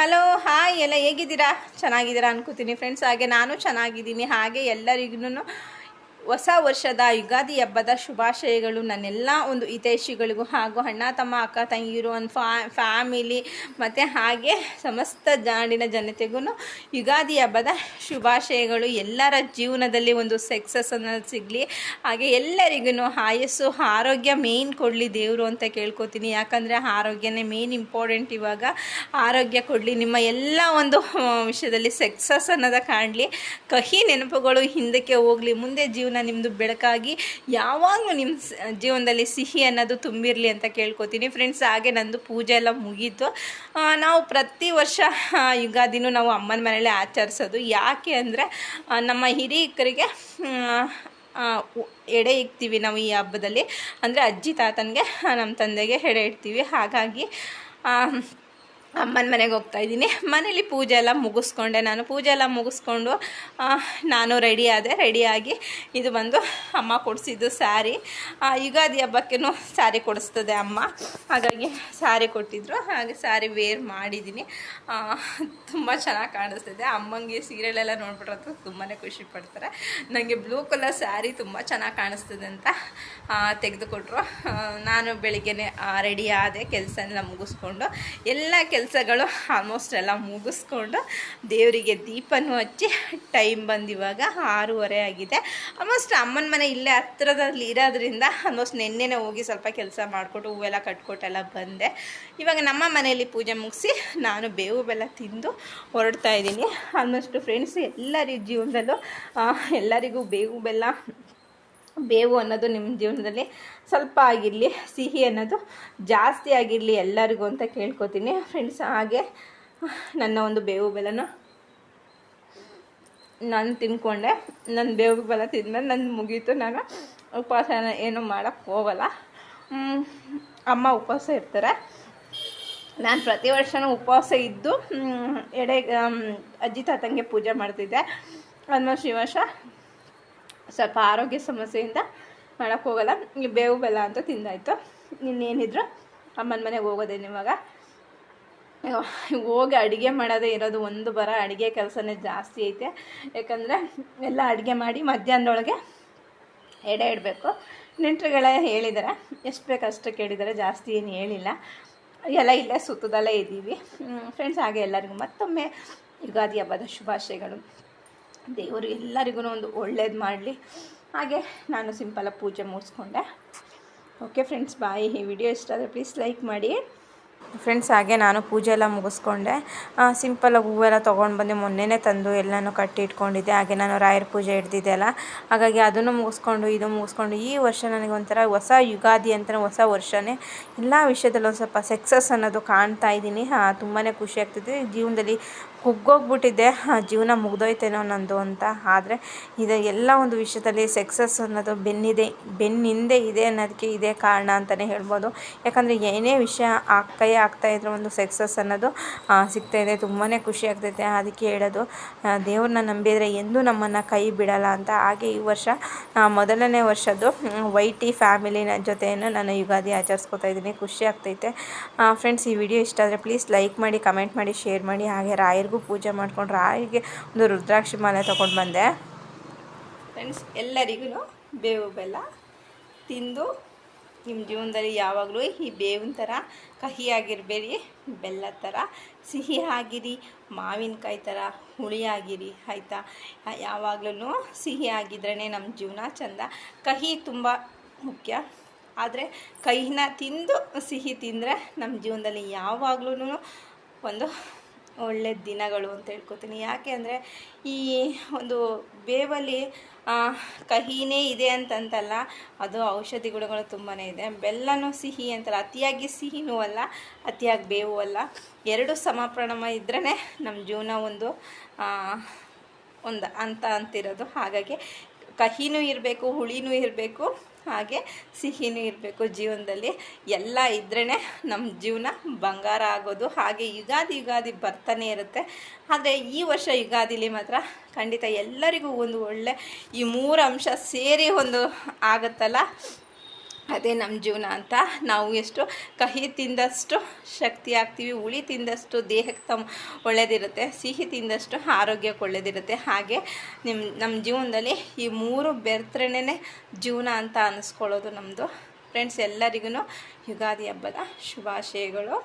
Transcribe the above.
Hello hi ಎಲ್ಲ ಹೇಗಿದ್ದೀರಾ? ಚೆನ್ನಾಗಿದ್ದೀರಾ ಅನ್ಕೋತೀನಿ. ಫ್ರೆಂಡ್ಸ್ ಹಾಗೆ ನಾನು ಚೆನ್ನಾಗಿದ್ದೀನಿ. ಹಾಗೆ ಎಲ್ಲರಿಗೂ ಹೊಸ ವರ್ಷದ ಯುಗಾದಿ ಹಬ್ಬದ ಶುಭಾಶಯಗಳು ನನ್ನೆಲ್ಲ ಒಂದು ಹಿತೈಷಿಗಳಿಗೂ ಹಾಗೂ ಅಣ್ಣ, ತಮ್ಮ, ಅಕ್ಕ, ತಂಗಿರು, ಒಂದು ಫಾ ಫ್ಯಾಮಿಲಿ ಮತ್ತು ಹಾಗೆ ಸಮಸ್ತ ಜಾಡಿನ ಜನತೆಗೂ ಯುಗಾದಿ ಹಬ್ಬದ ಶುಭಾಶಯಗಳು. ಎಲ್ಲರ ಜೀವನದಲ್ಲಿ ಒಂದು ಸಕ್ಸಸ್ ಅನ್ನೋದು ಸಿಗಲಿ. ಹಾಗೆ ಎಲ್ಲರಿಗೂ ಆಯಸ್ಸು, ಆರೋಗ್ಯ ಮೇಯ್ನ್ ಕೊಡಲಿ ದೇವರು ಅಂತ ಕೇಳ್ಕೊತೀನಿ. ಯಾಕಂದರೆ ಆರೋಗ್ಯನೇ ಮೇನ್ ಇಂಪಾರ್ಟೆಂಟ್ ಇವಾಗ. ಆರೋಗ್ಯ ಕೊಡಲಿ. ನಿಮ್ಮ ಎಲ್ಲ ಒಂದು ವಿಷಯದಲ್ಲಿ ಸಕ್ಸಸ್ ಅನ್ನೋದ ಕಾಣಲಿ. ಕಹಿ ನೆನಪುಗಳು ಹಿಂದಕ್ಕೆ ಹೋಗಲಿ. ಮುಂದೆ ಜೀವನ ನಿಮ್ಮದು ಬೆಳಕಾಗಿ ಯಾವಾಗಲೂ ನಿಮ್ಮ ಜೀವನದಲ್ಲಿ ಸಿಹಿ ಅನ್ನೋದು ತುಂಬಿರಲಿ ಅಂತ ಕೇಳ್ಕೊತೀನಿ. ಫ್ರೆಂಡ್ಸ್ ಹಾಗೆ ನಂದು ಪೂಜೆ ಎಲ್ಲ ಮುಗೀತು. ನಾವು ಪ್ರತಿ ವರ್ಷ ಯುಗಾದಿನೂ ನಾವು ಅಮ್ಮನ ಮನೇಲಿ ಆಚರಿಸೋದು. ಯಾಕೆ ಅಂದರೆ ನಮ್ಮ ಹಿರಿಯಕರಿಗೆ ಎಡೆ ಇಕ್ತೀವಿ ನಾವು ಈ ಹಬ್ಬದಲ್ಲಿ. ಅಂದರೆ ಅಜ್ಜಿ ತಾತನಿಗೆ ನಮ್ಮ ತಂದೆಗೆ ಎಡೆ ಇಡ್ತೀವಿ. ಹಾಗಾಗಿ ಅಮ್ಮನ ಮನೆಗೆ ಹೋಗ್ತಾ ಇದ್ದೀನಿ. ಮನೇಲಿ ಪೂಜೆ ಎಲ್ಲ ಮುಗಿಸ್ಕೊಂಡೆ ನಾನು. ಪೂಜೆ ಎಲ್ಲ ಮುಗಿಸ್ಕೊಂಡು ನಾನು ರೆಡಿ ಆದೆ. ರೆಡಿಯಾಗಿ ಇದು ಬಂದು ಅಮ್ಮ ಕೊಡಿಸಿದ್ದು ಸ್ಯಾರಿ ಯುಗಾದಿ ಹಬ್ಬಕ್ಕೇನು ಸ್ಯಾರಿ ಕೊಡಿಸ್ತದೆ ಅಮ್ಮ. ಹಾಗಾಗಿ ಸ್ಯಾರಿ ಕೊಟ್ಟಿದ್ರು. ಹಾಗೆ ಸ್ಯಾರಿ ವೇರ್ ಮಾಡಿದ್ದೀನಿ. ತುಂಬ ಚೆನ್ನಾಗಿ ಕಾಣಿಸ್ತಿದೆ. ಅಮ್ಮಂಗೆ ಸೀರೆಲೆಲ್ಲ ನೋಡ್ಬಿಟ್ರಂತೂ ತುಂಬಾ ಖುಷಿ ಪಡ್ತಾರೆ. ನನಗೆ ಬ್ಲೂ ಕಲರ್ ಸ್ಯಾರಿ ತುಂಬ ಚೆನ್ನಾಗಿ ಕಾಣಿಸ್ತದೆ ಅಂತ ತೆಗೆದುಕೊಟ್ರು. ನಾನು ಬೆಳಿಗ್ಗೆ ರೆಡಿ ಆದೆ. ಕೆಲಸ ಮುಗಿಸ್ಕೊಂಡು, ಎಲ್ಲ ಕೆಲಸಗಳು ಆಲ್ಮೋಸ್ಟ್ ಎಲ್ಲ ಮುಗಿಸ್ಕೊಂಡು ದೇವರಿಗೆ ದೀಪನೂ ಹಚ್ಚಿ ಟೈಮ್ ಬಂದು ಇವಾಗ ಆರೂವರೆ ಆಗಿದೆ. ಆಲ್ಮೋಸ್ಟ್ ಅಮ್ಮನ ಮನೆ ಇಲ್ಲೇ ಹತ್ರದಲ್ಲಿ ಇರೋದ್ರಿಂದ ಆಲ್ಮೋಸ್ಟ್ ನಿನ್ನೆನೆ ಹೋಗಿ ಸ್ವಲ್ಪ ಕೆಲಸ ಮಾಡಿಕೊಟ್ಟು ಹೂವೆಲ್ಲ ಕಟ್ಕೊಟ್ಟೆಲ್ಲ ಬಂದೆ. ಇವಾಗ ನಮ್ಮ ಮನೆಯಲ್ಲಿ ಪೂಜೆ ಮುಗಿಸಿ ನಾನು ಬೇವು ಬೆಲ್ಲ ತಿಂದು ಹೊರಡ್ತಾ ಇದ್ದೀನಿ. ಆಲ್ಮೋಸ್ಟ್ ಫ್ರೆಂಡ್ಸ್ ಎಲ್ಲರ ಜೀವನದಲ್ಲೂ ಎಲ್ಲರಿಗೂ ಬೇವು ಬೆಲ್ಲ ಬೇವು ಅನ್ನೋದು ನಿಮ್ಮ ಜೀವನದಲ್ಲಿ ಸ್ವಲ್ಪ ಆಗಿರಲಿ, ಸಿಹಿ ಅನ್ನೋದು ಜಾಸ್ತಿ ಆಗಿರಲಿ ಎಲ್ಲರಿಗೂ ಅಂತ ಕೇಳ್ಕೊತೀನಿ ಫ್ರೆಂಡ್ಸ್ ಹಾಗೆ ನನ್ನ ಒಂದು ಬೇವು ಬೆಲ್ಲನ ನಾನು ತಿನ್ಕೊಂಡೆ. ನನ್ನ ಬೇವು ಬೆಲ್ಲ ತಿಂದ ನನ್ನ ಮುಗೀತು. ನಾನು ಉಪವಾಸ ಏನು ಮಾಡೋಕ್ಕೆ ಹೋಗಲ್ಲ. ಅಮ್ಮ ಉಪವಾಸ ಇರ್ತಾರೆ. ನಾನು ಪ್ರತಿ ವರ್ಷವೂ ಉಪವಾಸ ಇದ್ದು ಎಡೆ ಅಜ್ಜಿ ತಾತಂಗೆ ಪೂಜೆ ಮಾಡ್ತಿದ್ದೆ. ಆಲ್ಮೋಸ್ಟ್ ಈ ಸ್ವಲ್ಪ ಆರೋಗ್ಯ ಸಮಸ್ಯೆಯಿಂದ ಮಾಡೋಕ್ಕೆ ಹೋಗಲ್ಲ. ಈ ಬೇವು ಬೆಲ್ಲ ಅಂತ ತಿಂದಾಯ್ತು. ಇನ್ನೇನಿದ್ರು ಅಮ್ಮನ ಮನೆಗೆ ಹೋಗೋದೇನು ಇವಾಗ. ಹೋಗಿ ಅಡುಗೆ ಮಾಡೋದೇ ಇರೋದು ಒಂದು ಬರ. ಅಡುಗೆ ಕೆಲಸನೇ ಜಾಸ್ತಿ ಐತೆ. ಯಾಕಂದರೆ ಎಲ್ಲ ಅಡುಗೆ ಮಾಡಿ ಮಧ್ಯಾಹ್ನದೊಳಗೆ ಎಡೆ ಇಡಬೇಕು. ನೆಂಟರುಗಳೇ ಹೇಳಿದ್ದಾರೆ ಎಷ್ಟು ಬೇಕು ಅಷ್ಟು ಕೇಳಿದ್ದಾರೆ ಜಾಸ್ತಿ ಏನು ಹೇಳಿಲ್ಲ. ಎಲ್ಲ ಇಲ್ಲೇ ಸುತ್ತದಲ್ಲೇ ಇದ್ದೀವಿ ಫ್ರೆಂಡ್ಸ್ ಹಾಗೆ ಎಲ್ಲರಿಗೂ ಮತ್ತೊಮ್ಮೆ ಯುಗಾದಿ ಹಬ್ಬದ ಶುಭಾಶಯಗಳು. ದೇವರು ಎಲ್ಲರಿಗೂ ಒಂದು ಒಳ್ಳೇದು ಮಾಡಲಿ. ಹಾಗೆ ನಾನು ಸಿಂಪಲಾಗಿ ಪೂಜೆ ಮುಗಿಸ್ಕೊಂಡೆ. ಓಕೆ ಫ್ರೆಂಡ್ಸ್ ಬಾಯ್ ಈ ವಿಡಿಯೋ ಇಷ್ಟ ಆದರೆ ಪ್ಲೀಸ್ ಲೈಕ್ ಮಾಡಿ. ಫ್ರೆಂಡ್ಸ್ ಹಾಗೆ ನಾನು ಪೂಜೆ ಎಲ್ಲ ಮುಗಿಸ್ಕೊಂಡೆ. ಸಿಂಪಲಾಗಿ ಹೂವೆಲ್ಲ ತೊಗೊಂಡು ಬಂದು ಮೊನ್ನೆನೇ ತಂದು ಎಲ್ಲನೂ ಕಟ್ಟಿ ಇಟ್ಕೊಂಡಿದ್ದೆ. ಹಾಗೆ ನಾನು ರಾಯರ ಪೂಜೆ ಹಿಡ್ದಿದ್ದೆ ಅಲ್ಲ. ಹಾಗಾಗಿ ಅದನ್ನು ಮುಗಿಸ್ಕೊಂಡು, ಇದು ಮುಗಿಸ್ಕೊಂಡು, ಈ ವರ್ಷ ನನಗೆ ಒಂಥರ ಹೊಸ ಯುಗಾದಿ ಅಂತ ಹೊಸ ವರ್ಷವೇ ಎಲ್ಲ ವಿಷಯದಲ್ಲೂ ಸ್ವಲ್ಪ ಸಕ್ಸಸ್ ಅನ್ನೋದು ಕಾಣ್ತಾ ಇದ್ದೀನಿ. ತುಂಬಾ ಖುಷಿ ಆಗ್ತಿದೆ. ಜೀವನದಲ್ಲಿ ಕುಗ್ಗೋಗ್ಬಿಟ್ಟಿದ್ದೆ ಜೀವನ ಮುಗ್ದೋಯ್ತೇನೋ ನಂದು ಅಂತ. ಆದರೆ ಇದು ಎಲ್ಲ ಒಂದು ವಿಷಯದಲ್ಲಿ ಸಕ್ಸಸ್ ಅನ್ನೋದು ಬೆನ್ನಿದೆ, ಬೆನ್ನಿಂದೆ ಇದೆ ಅನ್ನೋದಕ್ಕೆ ಇದೇ ಕಾರಣ ಅಂತಲೇ ಹೇಳ್ಬೋದು. ಯಾಕಂದರೆ ಏನೇ ವಿಷಯ ಕೈ ಆಗ್ತಾಯಿದ್ರು ಒಂದು ಸಕ್ಸಸ್ ಅನ್ನೋದು ಸಿಗ್ತಾ ಇದೆ. ತುಂಬಾ ಖುಷಿ ಆಗ್ತೈತೆ ಅದಕ್ಕೆ ಹೇಳೋದು. ದೇವ್ರನ್ನ ನಂಬಿದರೆ ಎಂದೂ ನಮ್ಮನ್ನು ಕೈ ಬಿಡಲ್ಲ ಅಂತ. ಹಾಗೆ ಈ ವರ್ಷ ಮೊದಲನೇ ವರ್ಷದ್ದು ವೈಟಿ ಫ್ಯಾಮಿಲಿನ ಜೊತೆಯನ್ನು ನಾನು ಯುಗಾದಿ ಆಚರಿಸ್ಕೊತಾ ಇದ್ದೀನಿ. ಖುಷಿ ಆಗ್ತೈತೆ. ಫ್ರೆಂಡ್ಸ್, ಈ ವಿಡಿಯೋ ಇಷ್ಟ ಆದರೆ ಪ್ಲೀಸ್ ಲೈಕ್ ಮಾಡಿ, ಕಮೆಂಟ್ ಮಾಡಿ, ಶೇರ್ ಮಾಡಿ. ಹಾಗೆ ಪೂಜೆ ಮಾಡ್ಕೊಂಡು ರಾಯಿಗೆ ಒಂದು ರುದ್ರಾಕ್ಷಿ ಮಾಲೆ ತೊಗೊಂಡು ಬಂದೆ. ಫ್ರೆಂಡ್ಸ್ ಎಲ್ಲರಿಗೂ ಬೇವು ಬೆಲ್ಲ ತಿಂದು ನಿಮ್ಮ ಜೀವನದಲ್ಲಿ ಯಾವಾಗಲೂ ಈ ಬೇವಿನ ಥರ ಕಹಿಯಾಗಿರಬೇಡಿ ಬೆಲ್ಲ ಥರ ಸಿಹಿ ಆಗಿರಿ, ಮಾವಿನಕಾಯಿ ಥರ ಹುಳಿ ಆಗಿರಿ, ಆಯಿತಾ? ಯಾವಾಗಲೂ ಸಿಹಿ ಆಗಿದ್ರೇ ನಮ್ಮ ಜೀವನ ಚೆಂದ. ಕಹಿ ತುಂಬ ಮುಖ್ಯ. ಆದರೆ ಕಹಿನ ತಿಂದು ಸಿಹಿ ತಿಂದರೆ ನಮ್ಮ ಜೀವನದಲ್ಲಿ ಯಾವಾಗ್ಲೂ ಒಂದು ಒಳ್ಳೆ ದಿನಗಳು ಅಂತ ಹೇಳ್ಕೊತೀನಿ. ಯಾಕೆ ಅಂದರೆ ಈ ಒಂದು ಬೇವಲ್ಲಿ ಕಹಿನೇ ಇದೆ ಅಂತಂತಲ್ಲ, ಅದು ಔಷಧಿ ಗುಣಗಳು ತುಂಬಾ ಇದೆ. ಬೆಲ್ಲನೂ ಸಿಹಿ ಅಂತಲ್ಲ, ಅತಿಯಾಗಿ ಸಿಹಿನೂ ಅಲ್ಲ, ಅತಿಯಾಗಿ ಬೇವು ಅಲ್ಲ. ಎರಡು ಸಮ ಪ್ರಮಾಣ ಇದ್ರೇ ನಮ್ಮ ಜೀವನ ಒಂದು ಒಂದು ಅಂತ ಅಂತಿರೋದು. ಹಾಗಾಗಿ ಕಹಿನೂ ಇರಬೇಕು, ಹುಳಿನೂ ಇರಬೇಕು, ಹಾಗೆ ಸಿಹಿನೂ ಇರಬೇಕು ಜೀವನದಲ್ಲಿ. ಎಲ್ಲ ಇದ್ರೇ ನಮ್ಮ ಜೀವನ ಬಂಗಾರ ಆಗೋದು. ಹಾಗೆ ಯುಗಾದಿ ಯುಗಾದಿ ಬರ್ತಾನೆ ಇರುತ್ತೆ. ಆದರೆ ಈ ವರ್ಷ ಯುಗಾದಿಲಿ ಮಾತ್ರ ಖಂಡಿತ ಎಲ್ಲರಿಗೂ ಒಂದು ಒಳ್ಳೆ ಈ ಮೂರು ಅಂಶ ಸೇರಿ ಒಂದು ಆಗುತ್ತಲ್ಲ. ಅದೇ ನಮ್ಮ ಜೀವನ ಅಂತ ನಾವು ಎಷ್ಟು ಕಹಿ ತಿಂದಷ್ಟು ಶಕ್ತಿ ಆಗ್ತೀವಿ, ಹುಳಿ ತಿಂದಷ್ಟು ದೇಹಕ್ಕೆ ತಮ್ಮ ಒಳ್ಳೆಯದಿರುತ್ತೆ ಸಿಹಿ ತಿಂದಷ್ಟು ಆರೋಗ್ಯಕ್ಕೆ ಒಳ್ಳೆಯದಿರುತ್ತೆ ಹಾಗೆ ನಿಮ್ಮ ನಮ್ಮ ಜೀವನದಲ್ಲಿ ಈ ಮೂರು ಬೆರ್ತ್ರೆನೇ ಜೀವನ ಅಂತ ಅನ್ನಿಸ್ಕೊಳ್ಳೋದು ನಮ್ಮದು ಫ್ರೆಂಡ್ಸ್ ಎಲ್ಲರಿಗೂ ಯುಗಾದಿ ಹಬ್ಬದ ಶುಭಾಶಯಗಳು.